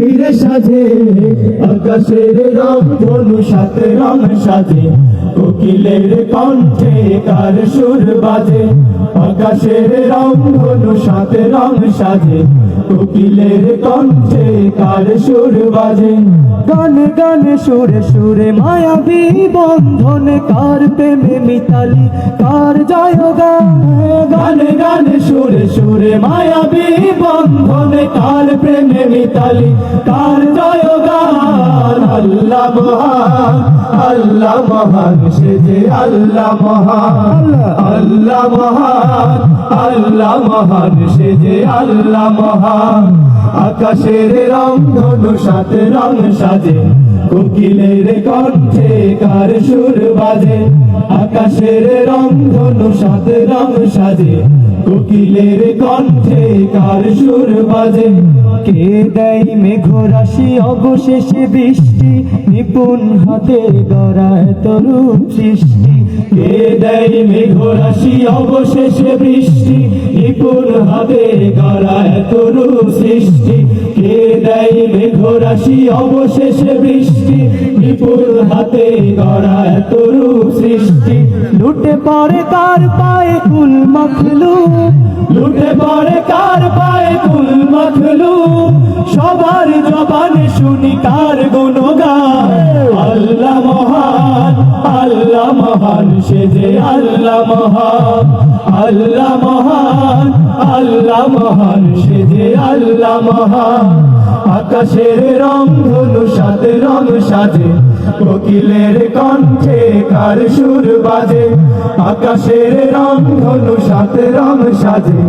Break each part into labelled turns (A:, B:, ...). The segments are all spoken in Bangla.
A: ফিরে সাজে, আকাশের রাম ধনু সাথে রং সাজে। কোকিলের কণ্ঠে তার সুর বাজে, আকাশের রাম ধনু সাথে রং সাজে। কোকিলের কণ্ঠে তার সুর বাজে।
B: গান গান সুরে সুরে মায়াবী বন্ধন কার প্রেমে মিতালি, কার জয় গান?
A: গানে সুরে সুরে মায়াবী বন্ধনে কার প্রেমে মিতালি, কার জয় আল্লাহ মহান আল্লাহ মহান, সে যে আল্লাহ মহান আল্লাহ মহান আল্লাহ মহান, সে যে আল্লাহ মহান। আকাশের রং ধনু, সাথে রং সাজে। কোকিলের কণ্ঠে কার সুর বাজে? আকাশের রং ধনু সাথে রং সাজে। কোকিলের কণ্ঠে কার সুর বাজে?
B: কে দেয় মেঘ রাশি, অবশেষে বৃষ্টি। নিপুণ হাতে গড়ায় তরুণ সৃষ্টি।
A: কে দেয় মেঘ রাশি, অবশেষে বৃষ্টি। নিপুণ হাতে গড়ায় তরু সৃষ্টি। মেঘ রাশি অবশেষে বৃষ্টি। নিপুণ হাতে গড়ায় তরু সৃষ্টি।
B: লুটে পড়ে কার পায়ে কুল মাখলু?
A: লুটে পড়ে কার পায়ে কুল মাখলু? সবার জবানে শুনি কার গুণগান? আল্লাহ মহান আল্লাহ মহান সে যে আল্লাহ মহান। আল্লাহ মহান আল্লাহ মহান সে যে আল্লাহ মহান। আকাশের রং ধনু সাত রং সাজে। কোকিলের কণ্ঠে কার সুর বাজে? আকাশের রং ধনু সাথে রং সাজে।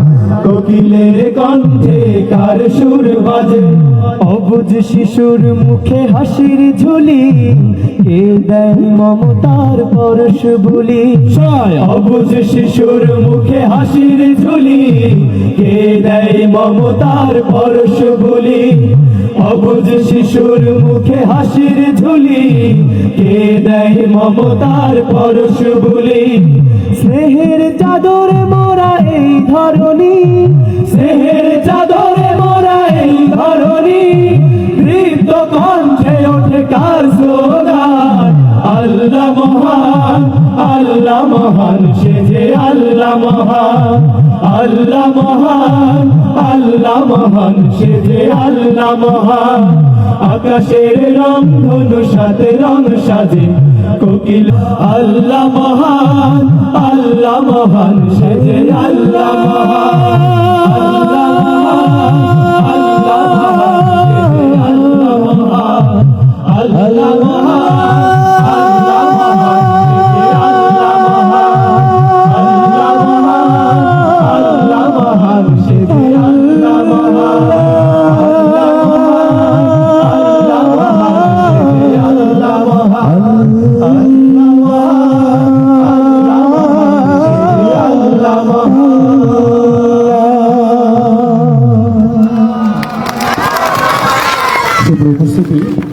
A: কোকিলের কণ্ঠে কার সুর বাজে?
B: অবুজ শিশুর মুখে হাসির ঝুলি কে দেয় মমতার পরশ বলি।
A: ছয় অবুজ শিশুর মুখে হাসির ঝুলি কে দেয় মমতার পরশ বলি। অবুজ শিশুর মুখে হাসির ঝুলি। কে দেয় মমতার পরশ বলি?
B: স্নেহের চাদরে মোরা এই ধরনী
A: স্নেহের চাদরে মোরা এই ধরনী দৃপ্ত কণ্ঠে ওঠে কার স্লোগান? আল্লাহ মহান। আল্লাহ মহান, সে যে আল্লাহ মহান আল্লাহ মহান আল্লাহ মহান, সে যে আল্লাহ মহান। আকাশের রং ধনু সাথে রং সাজে কোকিল। আল্লাহ মহান আল্লাহ মহান, সে যে আল্লাহ মহান। grupo subir.